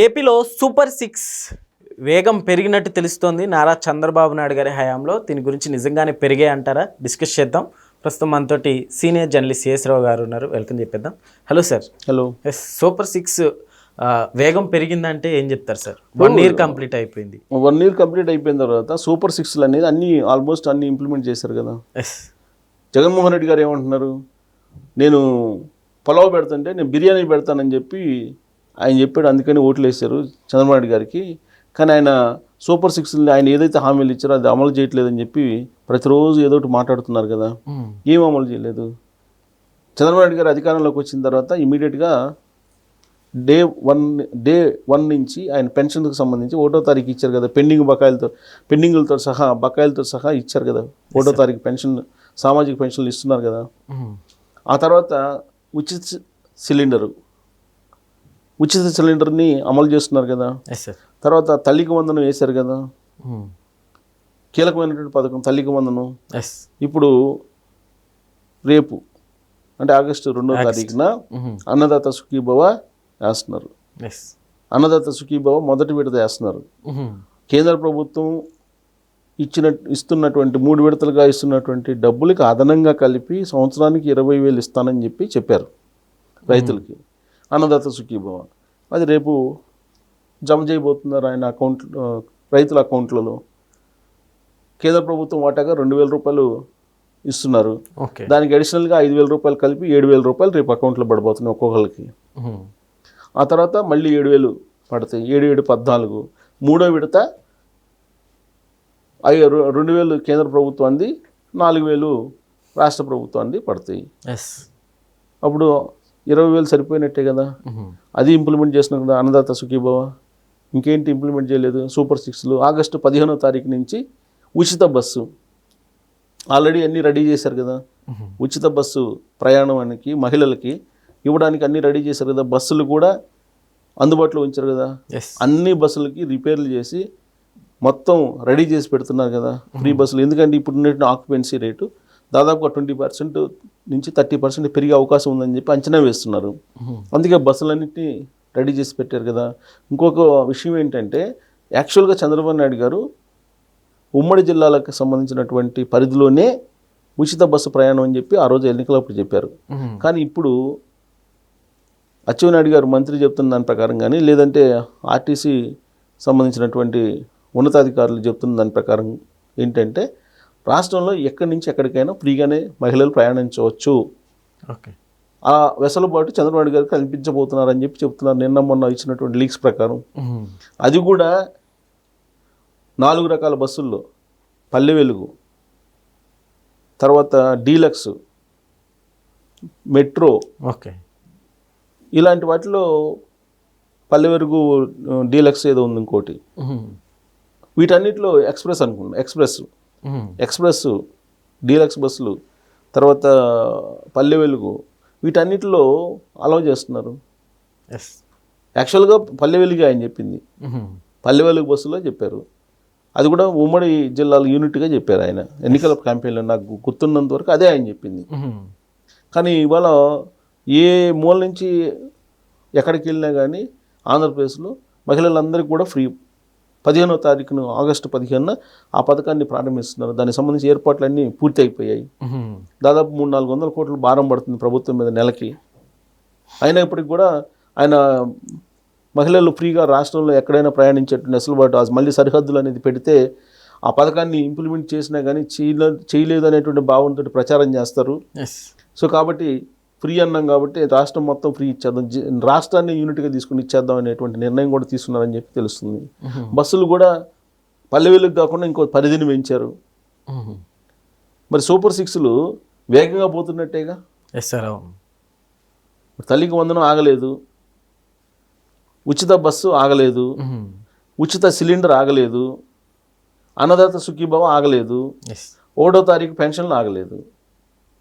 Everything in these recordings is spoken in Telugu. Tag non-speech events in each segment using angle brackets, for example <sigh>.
ఏపీలో సూపర్ సిక్స్ వేగం పెరిగినట్టు తెలుస్తోంది. నారా చంద్రబాబు నాయుడు గారి హయాంలో దీని గురించి నిజంగానే పెరిగాయి అంటారా? డిస్కస్ చేద్దాం. ప్రస్తుతం మనతోటి సీనియర్ జర్నలిస్ట్ సిఎస్ రావు గారు ఉన్నారు. వెల్కమ్ చెప్పేద్దాం. Hello sir. Hello. Yes super six వేగం పెరిగిందంటే ఏం చెప్తారు సార్? వన్ ఇయర్ కంప్లీట్ అయిపోయింది. వన్ ఇయర్ కంప్లీట్ అయిపోయిన తర్వాత సూపర్ సిక్స్లు అనేది అన్ని ఆల్మోస్ట్ అన్ని ఇంప్లిమెంట్ చేశారు కదా. ఎస్ జగన్మోహన్ రెడ్డి గారు ఏమంటున్నారు? నేను పొలావ్ పెడతాంటే నేను బిర్యానీ పెడతానని చెప్పి ఆయన చెప్పాడు అందుకని ఓట్లు వేశారు చంద్రబాబు నాయుడు గారికి. కానీ ఆయన సూపర్ సిక్స్ని ఆయన ఏదైతే హామీలు ఇచ్చారో అది అమలు చేయట్లేదని చెప్పి ప్రతిరోజు ఏదో ఒకటి మాట్లాడుతున్నారు కదా. ఏం అమలు చేయలేదు. చంద్రబాబు నాయుడు గారు అధికారంలోకి వచ్చిన తర్వాత ఇమీడియట్గా డే వన్ డే వన్ నుంచి ఆయన పెన్షన్కి సంబంధించి ఒకటో తారీఖు ఇచ్చారు కదా. పెండింగ్ బకాయిలతో పెండింగులతో సహా బకాయిలతో సహా ఇచ్చారు కదా. ఒకటో తారీఖు పెన్షన్ సామాజిక పెన్షన్లు ఇస్తున్నారు కదా. ఆ తర్వాత ఉచిత సిలిండరు ఉచిత సిలిండర్ని అమలు చేస్తున్నారు కదా. తర్వాత తల్లికి వందనం వేశారు కదా. కీలకమైనటువంటి పథకం తల్లికి వందనం. ఇప్పుడు రేపు అంటే ఆగస్టు రెండో తారీఖున అన్నదాత సుఖీభవ వేస్తున్నారు. అన్నదాత సుఖీభవ మొదటి విడత వేస్తున్నారు. కేంద్ర ప్రభుత్వం ఇచ్చిన ఇస్తున్నటువంటి మూడు విడతలుగా ఇస్తున్నటువంటి డబ్బులకి అదనంగా కలిపి సంవత్సరానికి ఇరవై వేలు ఇస్తానని చెప్పి చెప్పారు రైతులకి. అన్నదాత సుఖీభవ. అది రేపు జమ చేయబోతున్నారు ఆయన అకౌంట్ రైతుల అకౌంట్లలో. కేంద్ర ప్రభుత్వం వాటాగా రెండు వేల రూపాయలు ఇస్తున్నారు. ఓకే. దానికి అడిషనల్గా ఐదు వేల రూపాయలు కలిపి ఏడు వేల రూపాయలు రేపు అకౌంట్లో పడిపోతున్నాయి ఒక్కొక్కరికి ఆ తర్వాత మళ్ళీ ఏడు వేలు పడతాయి. ఏడు ఏడు పద్నాలుగు. మూడో విడత రెండు వేలు కేంద్ర ప్రభుత్వాన్ని నాలుగు వేలు రాష్ట్ర ప్రభుత్వాన్ని పడతాయి. ఎస్. అప్పుడు ఇరవై వేలు సరిపోయినట్టే కదా. అది ఇంప్లిమెంట్ చేసిన కదా అన్నదాత సుఖీభవ. ఇంకేంటి ఇంప్లిమెంట్ చేయలేదు. సూపర్ సిక్స్లు. ఆగస్టు పదిహేనో తారీఖు నుంచి ఉచిత బస్సు. ఆల్రెడీ అన్నీ రెడీ చేశారు కదా. ఉచిత బస్సు ప్రయాణానికి మహిళలకి ఇవ్వడానికి అన్నీ రెడీ చేశారు కదా. బస్సులు కూడా అందుబాటులో ఉంచారు కదా. అన్ని బస్సులకి రిపేర్లు చేసి మొత్తం రెడీ చేసి పెడుతున్నారు కదా. ఫ్రీ బస్సులు. ఎందుకంటే ఇప్పుడు ఉన్నటువంటి ఆక్యుపెన్సీ రేటు దాదాపుగా ట్వంటీ పర్సెంట్ నుంచి థర్టీ పర్సెంట్ పెరిగే అవకాశం ఉందని చెప్పి అంచనా వేస్తున్నారు. అందుకే బస్సులన్నింటినీ రెడీ చేసి పెట్టారు కదా. ఇంకొక విషయం ఏంటంటే యాక్చువల్గా చంద్రబాబు నాయుడు గారు ఉమ్మడి జిల్లాలకు సంబంధించినటువంటి పరిధిలోనే ఉచిత బస్సు ప్రయాణం అని చెప్పి ఆ రోజు ఎన్నికలప్పుడు చెప్పారు. కానీ ఇప్పుడు అచ్చెన్నాయుడు గారు మంత్రి చెప్తున్న దాని ప్రకారం కానీ లేదంటే ఆర్టీసీ సంబంధించినటువంటి ఉన్నతాధికారులు చెప్తున్న దాని ప్రకారం ఏంటంటే రాష్ట్రంలో ఎక్కడి నుంచి ఎక్కడికైనా ఫ్రీగానే మహిళలు ప్రయాణించవచ్చు. ఓకే. ఆ వెసలుబాటు చంద్రబాబు గారికి కల్పించబోతున్నారని చెప్పి చెప్తున్నారు. నిన్న మొన్న ఇచ్చినటువంటి లీక్స్ ప్రకారం. అది కూడా నాలుగు రకాల బస్సుల్లో. పల్లె వెలుగు తర్వాత డీలక్స్ మెట్రో. ఓకే. ఇలాంటి వాటిలో పల్లె వెలుగు డీలక్స్ ఏదో ఉంది ఇంకోటి. వీటన్నిటిలో ఎక్స్ప్రెస్ అనుకుంటా ఎక్స్ప్రెస్. ఎక్స్ప్రెస్ డీలక్స్ బస్సులు తర్వాత పల్లె వెలుగు వీటన్నిటిలో అలౌ చేస్తున్నారు. ఎస్ యాక్చువల్గా పల్లె వెలుగు ఆయన చెప్పింది. పల్లె వెలుగు బస్సులో చెప్పారు. అది కూడా ఉమ్మడి జిల్లాల యూనిట్గా చెప్పారు ఆయన. ఎన్నికల క్యాంపెయిన్లో నాకు గుర్తున్నంత వరకు అదే ఆయన చెప్పింది. కానీ ఇవాళ ఏ మూల నుంచి ఎక్కడికి వెళ్ళినా కానీ ఆంధ్రప్రదేశ్లో మహిళలందరికీ కూడా ఫ్రీ పదిహేనో తారీఖున ఆగస్టు పదిహేనున ఆ పథకాన్ని ప్రారంభిస్తున్నారు. దానికి సంబంధించి ఏర్పాట్లన్నీ పూర్తి అయిపోయాయి దాదాపు మూడు నాలుగు వందల కోట్ల భారం పడుతుంది ప్రభుత్వం మీద నెలకి. అయినప్పటికీ కూడా ఆయన మహిళలు ఫ్రీగా రాష్ట్రంలో ఎక్కడైనా ప్రయాణించేటువంటి వెసులుబాటు మళ్ళీ సరిహద్దులు అనేది పెడితే ఆ పథకాన్ని ఇంప్లిమెంట్ చేసినా కానీ చేయలే చేయలేదు అనేటువంటి భావంతో ప్రచారం చేస్తారు. సో కాబట్టి ఫ్రీ అన్నాం కాబట్టి రాష్ట్రం మొత్తం ఫ్రీ ఇచ్చేద్దాం. జి- రాష్ట్రాన్ని యూనిట్గా తీసుకుని ఇచ్చేద్దాం అనేటువంటి నిర్ణయం కూడా తీసుకున్నారని చెప్పి తెలుస్తుంది. బస్సులు కూడా పల్లె వెలుగు కాకుండా ఇంకో పరిధిని పెంచారు. మరి సూపర్ సిక్స్లు వేగంగా పోతున్నట్టేగా? ఎస్ సార్ తల్లికి వందనం ఆగలేదు. ఉచిత బస్సు ఆగలేదు. ఉచిత సిలిండర్ ఆగలేదు. అన్నదాత సుఖీభావం ఆగలేదు. ఒకటో తారీఖు పెన్షన్లు ఆగలేదు.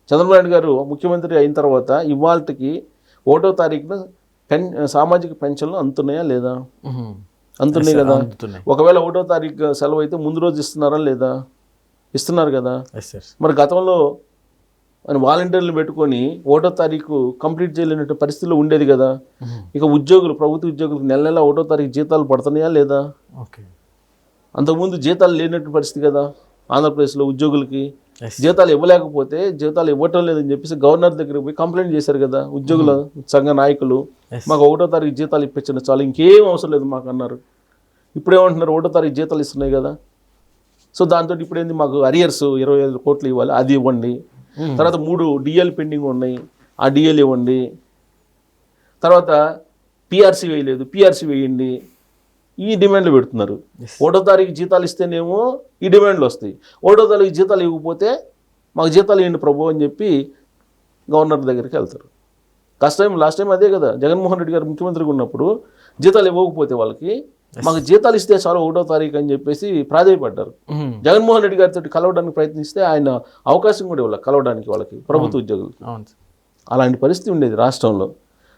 చంద్రబాబు నాయుడు గారు ముఖ్యమంత్రి అయిన తర్వాత ఇవాళకి ఒకటో తారీఖున పెన్ సామాజిక పెన్షన్లు అందుతున్నాయా లేదా? అందుతున్నాయి కదా. ఒకవేళ ఒకటో తారీఖు సెలవు అయితే ముందు రోజు ఇస్తున్నారా లేదా? ఇస్తున్నారు కదా. మరి గతంలో అని వాలంటీర్లు పెట్టుకొని ఒకటో తారీఖు కంప్లీట్ చేయలేనట్టు పరిస్థితిలో ఉండేది కదా. ఇక ఉద్యోగులు ప్రభుత్వ ఉద్యోగులకు నెల నెల ఒకటో తారీఖు జీతాలు పడుతున్నాయా లేదా? ఓకే. అంతకుముందు జీతాలు లేనట్టు పరిస్థితి కదా. ఆంధ్రప్రదేశ్లో ఉద్యోగులకి. జీతాలు ఇవ్వలేకపోతే జీతాలు ఇవ్వటం లేదని చెప్పేసి గవర్నర్ దగ్గరికి పోయి కంప్లైంట్ చేశారు కదా ఉద్యోగుల సంఘ నాయకులు. మాకు ఒకటో తారీఖు జీతాలు ఇప్పించండి చాలు ఇంకేం అవసరం లేదు మాకు అన్నారు. ఇప్పుడు ఏమంటున్నారు ఒకటో తారీఖు జీతాలు ఇస్తున్నాయి కదా. సో దాంతో ఇప్పుడు ఏంది మాకు అరియర్స్ ఇరవై ఐదు కోట్లు ఇవ్వాలి అది ఇవ్వండి. తర్వాత మూడు డిఎల్ పెండింగ్ ఉన్నాయి ఆ డిఎల్ ఇవ్వండి. తర్వాత పిఆర్సీ వేయలేదు పిఆర్సీ వేయండి. ఈ డిమాండ్లు పెడుతున్నారు. ఒకటో తారీఖు జీతాలు ఇస్తేనేమో ఈ డిమాండ్లు వస్తాయి. ఒకటో తారీఖు జీతాలు ఇవ్వకపోతే మాకు జీతాలు ఇవ్వండి ప్రభు అని చెప్పి గవర్నర్ దగ్గరికి వెళ్తారు. ఫస్ట్ టైం లాస్ట్ టైం అదే కదా జగన్మోహన్ రెడ్డి గారు ముఖ్యమంత్రిగా ఉన్నప్పుడు జీతాలు ఇవ్వకపోతే వాళ్ళకి మాకు జీతాలు ఇస్తే చాలు ఒకటో తారీఖు అని చెప్పేసి ప్రాధాయపడ్డారు. జగన్మోహన్ రెడ్డి గారితో కలవడానికి ప్రయత్నిస్తే ఆయన అవకాశం కూడా ఇవ్వాలి కలవడానికి వాళ్ళకి ప్రభుత్వ ఉద్యోగులు అలాంటి పరిస్థితి ఉండేది రాష్ట్రంలో.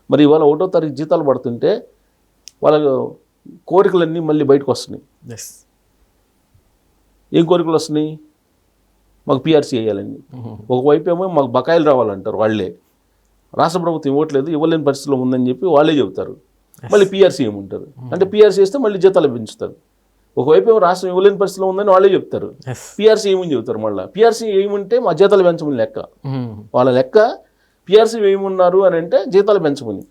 మరి ఇవాళ ఒకటో తారీఖు జీతాలు పడుతుంటే వాళ్ళ కోరికలన్నీ మళ్ళీ బయటకు వస్తున్నాయి. ఏం కోరికలు వస్తున్నాయి? మాకు పిఆర్సీ వేయాలని. <laughs> ఒకవైపు ఏమో మాకు బకాయిలు రావాలంటారు వాళ్ళే. రాష్ట్ర ప్రభుత్వం ఇవ్వట్లేదు ఇవ్వలేని పరిస్థితిలో ఉందని చెప్పి వాళ్ళే చెబుతారు. మళ్ళీ పిఆర్సీ ఏమంటారు అంటే పిఆర్సీ వేస్తే మళ్ళీ జీతాలు పెంచుతారు. ఒకవైపు ఏమో రాష్ట్రం ఇవ్వలేని పరిస్థితిలో ఉందని వాళ్ళే చెప్తారు పిఆర్సీ ఏమని చెబుతారు మళ్ళీ? పిఆర్సీ ఏమంటే మా జీతాలు పెంచమని లెక్క. వాళ్ళ లెక్క పిఆర్సీ ఏమున్నారు అని అంటే జీతాలు పెంచమని.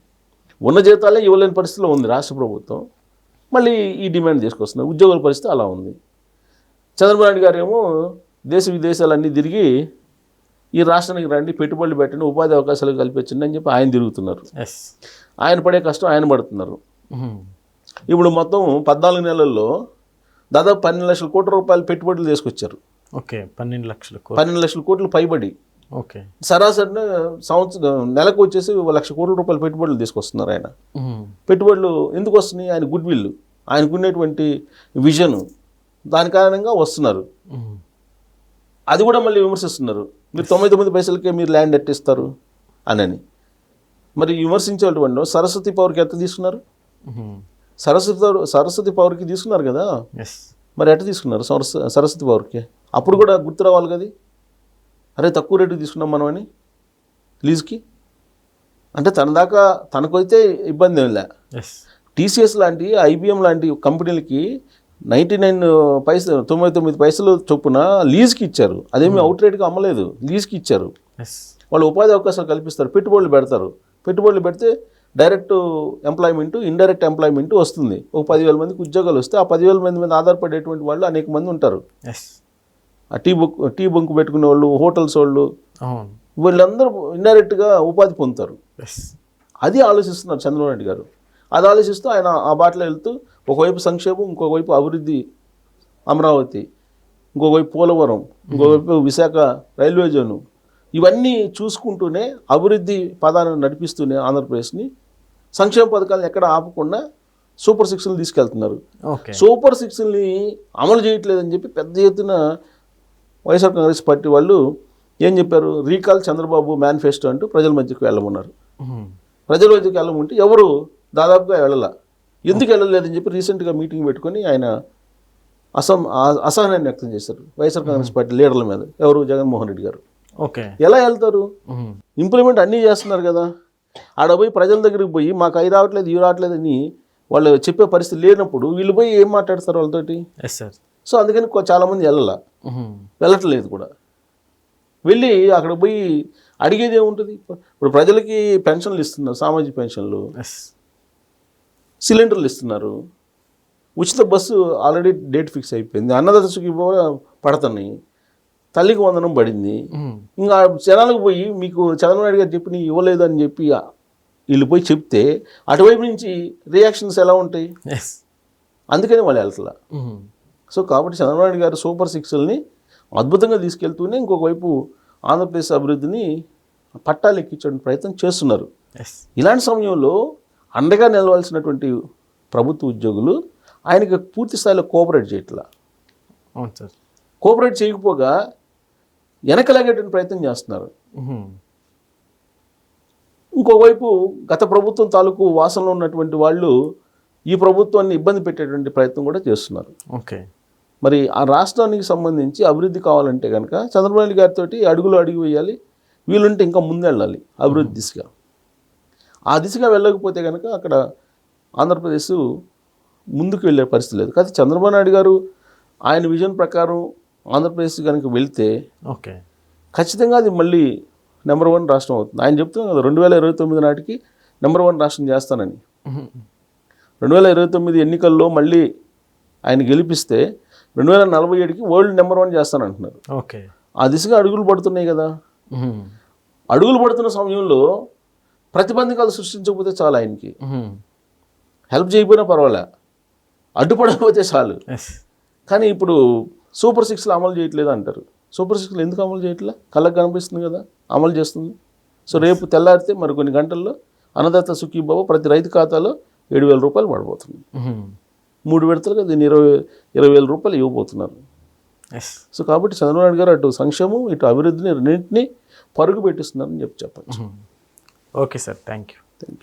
ఉన్న జీతాలే ఇవ్వలేని పరిస్థితిలో ఉంది రాష్ట్ర ప్రభుత్వం. మళ్ళీ ఈ డిమాండ్ తీసుకొస్తున్నారు. ఉద్యోగుల పరిస్థితి అలా ఉంది. చంద్రబాబు నాయుడు గారు ఏమో దేశ విదేశాలన్నీ తిరిగి ఈ రాష్ట్రానికి రండి పెట్టుబడులు పెట్టండి ఉపాధి అవకాశాలు కల్పించండి అని చెప్పి ఆయన తిరుగుతున్నారు. ఆయన పడే కష్టం ఆయన పడుతున్నారు. ఇప్పుడు మొత్తం పద్నాలుగు నెలల్లో దాదాపు పన్నెండు లక్షల కోట్ల రూపాయలు పెట్టుబడులు తీసుకొచ్చారు. ఓకే పన్నెండు లక్షల కోట్లు. పన్నెండు లక్షల కోట్లు పైబడి. ఓకే. సరాసరిన సంవత్సరం నెలకు వచ్చేసి ఒక లక్ష కోట్ల రూపాయల పెట్టుబడులు తీసుకొస్తున్నారు ఆయన. పెట్టుబడులు ఎందుకు వస్తున్నాయి? ఆయన గుడ్ విల్ ఆయనకు ఉన్నటువంటి విజన్ దాని కారణంగా వస్తున్నారు. అది కూడా మళ్ళీ విమర్శిస్తున్నారు. మీరు తొంభై తొమ్మిది పైసలకే మీరు ల్యాండ్ ఎట్టిస్తారు? అనని. మరి విమర్శించేటువంటి సరస్వతి పవర్కి ఎంత తీసుకున్నారు? సరస్వతి పవర్- సరస్వతి పవర్కి తీసుకున్నారు కదా? మరి ఎట్ట తీసుకున్నారు? సరస్వ సరస్వతి పవర్కి అప్పుడు కూడా గుర్తు రావాలి కదా? అరే తక్కువ రేటుకి తీసుకున్నాం మనం అని? లీజ్కి? అంటే తన దాకా తనకైతే ఇబ్బంది ఏం లే. ఎస్ టీసీఎస్ లాంటి ఐబిఎం లాంటి కంపెనీలకి నైంటీ నైన్ పైసలు తొంభై తొమ్మిది పైసలు చొప్పున లీజ్కి ఇచ్చారు. అదేమి అవుట్ రేట్గా అమ్మలేదు. లీజ్కి ఇచ్చారు. వాళ్ళు ఉపాధి అవకాశాలు కల్పిస్తారు. పెట్టుబడులు పెడతారు. పెట్టుబడులు పెడితే డైరెక్ట్ ఎంప్లాయ్మెంట్ ఇండైరెక్ట్ ఎంప్లాయ్మెంట్ వస్తుంది. ఒక పదివేల మందికి ఉద్యోగాలు వస్తే ఆ పదివేల మంది మీద ఆధారపడేటువంటి వాళ్ళు అనేక మంది ఉంటారు. ఆ టీ బుక్ టీ బంక్ పెట్టుకునే వాళ్ళు హోటల్స్ వాళ్ళు. వీళ్ళందరూ ఇండైరెక్ట్గా ఉపాధి పొందుతారు. అది ఆలోచిస్తున్నారు చంద్రబాబు నాయుడు గారు. అది ఆలోచిస్తూ ఆయన ఆ బాటలో వెళ్తూ ఒకవైపు సంక్షేమం ఇంకోవైపు అభివృద్ధి అమరావతి ఇంకోవైపు పోలవరం ఇంకోవైపు విశాఖ రైల్వే జోను. ఇవన్నీ చూసుకుంటూనే అభివృద్ధి పదాన్ని నడిపిస్తూనే ఆంధ్రప్రదేశ్ని సంక్షేమ పథకాలను ఎక్కడ ఆపకుండా సూపర్ సిక్స్లు తీసుకెళ్తున్నారు. సూపర్ సిక్స్ని అమలు చేయట్లేదని చెప్పి పెద్ద ఎత్తున వైఎస్ఆర్ కాంగ్రెస్ పార్టీ వాళ్ళు ఏం చెప్పారు? రీకాల్ చంద్రబాబు మేనిఫెస్టో అంటూ ప్రజల మధ్యకు వెళ్ళమన్నారు. ప్రజల మధ్యకి వెళ్ళమంటే ఎవరు దాదాపుగా వెళ్ళాల. ఎందుకు వెళ్ళలేదని చెప్పి రీసెంట్గా మీటింగ్ పెట్టుకొని ఆయన అసం అసహనాన్ని వ్యక్తం చేశారు. వైఎస్ఆర్ కాంగ్రెస్ పార్టీ లీడర్ల మీద. ఎవరు? జగన్మోహన్ రెడ్డి గారు. ఓకే. ఎలా వెళ్తారు? ఇంప్లిమెంట్ అన్నీ చేస్తున్నారు కదా. ఆడ పోయి ప్రజల దగ్గరికి పోయి మాకు అవి రావట్లేదు ఇవి రావట్లేదు అని వాళ్ళు చెప్పే పరిస్థితి లేనప్పుడు వీళ్ళు పోయి ఏం మాట్లాడతారు వాళ్ళతోటి? ఎస్ సార్ సో అందుకని చాలామంది వెళ్ళాల. వెళ్ళట్లేదు కూడా. వెళ్ళి అక్కడ పోయి అడిగేది ఏముంటుంది? ఇప్పుడు ప్రజలకి పెన్షన్లు ఇస్తున్నారు సామాజిక పెన్షన్లు. ఎస్ సిలిండర్లు ఇస్తున్నారు. ఉచిత బస్సు ఆల్రెడీ డేట్ ఫిక్స్ అయిపోయింది. అన్నదశకి పడుతున్నాయి. తల్లికి వందనం పడింది. ఇంకా జనాలకు పోయి మీకు చంద్రబాబు నాయుడు గారు చెప్పి ఇవ్వలేదు అని చెప్పి వీళ్ళు పోయి చెప్తే అటువైపు నుంచి రియాక్షన్స్ ఎలా ఉంటాయి? ఎస్ అందుకని వాళ్ళు వెళ్తలా. సో కాబట్టి చంద్రబాబు గారు సూపర్ సిక్స్ని అద్భుతంగా తీసుకెళ్తూనే ఇంకొక వైపు ఆంధ్రప్రదేశ్ అభివృద్ధిని పట్టాలు ఎక్కించడం ప్రయత్నం చేస్తున్నారు. ఇలాంటి సమయంలో అండగా నిలవాల్సినటువంటి ప్రభుత్వ ఉద్యోగులు ఆయనకి పూర్తి స్థాయిలో కోఆపరేట్ చేయట్లా. అవును సార్. కోఆపరేట్ చేయకపోగా వెనకలాగేటువంటి ప్రయత్నం చేస్తున్నారు. ఇంకోవైపు గత ప్రభుత్వం తాలూకు వాసనలో ఉన్నటువంటి వాళ్ళు ఈ ప్రభుత్వాన్ని ఇబ్బంది పెట్టేటువంటి ప్రయత్నం కూడా చేస్తున్నారు. ఓకే. మరి ఆ రాష్ట్రానికి సంబంధించి అభివృద్ధి కావాలంటే కనుక చంద్రబాబు నాయుడు గారితో అడుగులు అడుగు వేయాలి. వీలుంటే ఇంకా ముందు వెళ్ళాలి అభివృద్ధి దిశగా. ఆ దిశగా వెళ్ళకపోతే కనుక అక్కడ ఆంధ్రప్రదేశ్ ముందుకు వెళ్ళే పరిస్థితి లేదు. కానీ చంద్రబాబు నాయుడు గారు ఆయన విజన్ ప్రకారం ఆంధ్రప్రదేశ్ కనుక వెళ్తే ఓకే. ఖచ్చితంగా అది మళ్ళీ నెంబర్ వన్ రాష్ట్రం అవుతుంది. ఆయన చెప్తున్నాం కదా రెండు వేల ఇరవై తొమ్మిది నాటికి నెంబర్ వన్ రాష్ట్రం చేస్తానని. రెండు వేల ఇరవై తొమ్మిది ఎన్నికల్లో మళ్ళీ ఆయన గెలిపిస్తే రెండు వేల నలభై ఏడుకి వరల్డ్ నెంబర్ వన్ చేస్తానంటున్నారు. ఓకే. ఆ దిశగా అడుగులు పడుతున్నాయి కదా. అడుగులు పడుతున్న సమయంలో ప్రతిబంధకాలు సృష్టించకపోతే చాలు ఆయనకి. హెల్ప్ చేయకపోయినా పర్వాలే. అడ్డుపడకపోతే చాలు. కానీ ఇప్పుడు సూపర్ సిక్స్లు అమలు చేయట్లేదు అంటారు. సూపర్ సిక్స్లు ఎందుకు అమలు చేయట్లే? కళ్ళకు కనిపిస్తుంది కదా. అమలు చేస్తుంది. సో రేపు తెల్లారితే మరి కొన్ని గంటల్లో అన్నదాత సుఖీబాబు ప్రతి రైతు ఖాతాలో ఏడు వేల రూపాయలు పడబోతుంది. మూడు విడతలుగా దీన్ని ఇరవై ఇరవై వేల రూపాయలు ఇవ్వబోతున్నారు. ఎస్ సో కాబట్టి చంద్రబాబు నాయుడు గారు అటు సంక్షేమం ఇటు అభివృద్ధిని రెండింటినీ పరుగు పెట్టిస్తున్నారని చెప్పి చెప్పచ్చు. Okay sir thank you thank you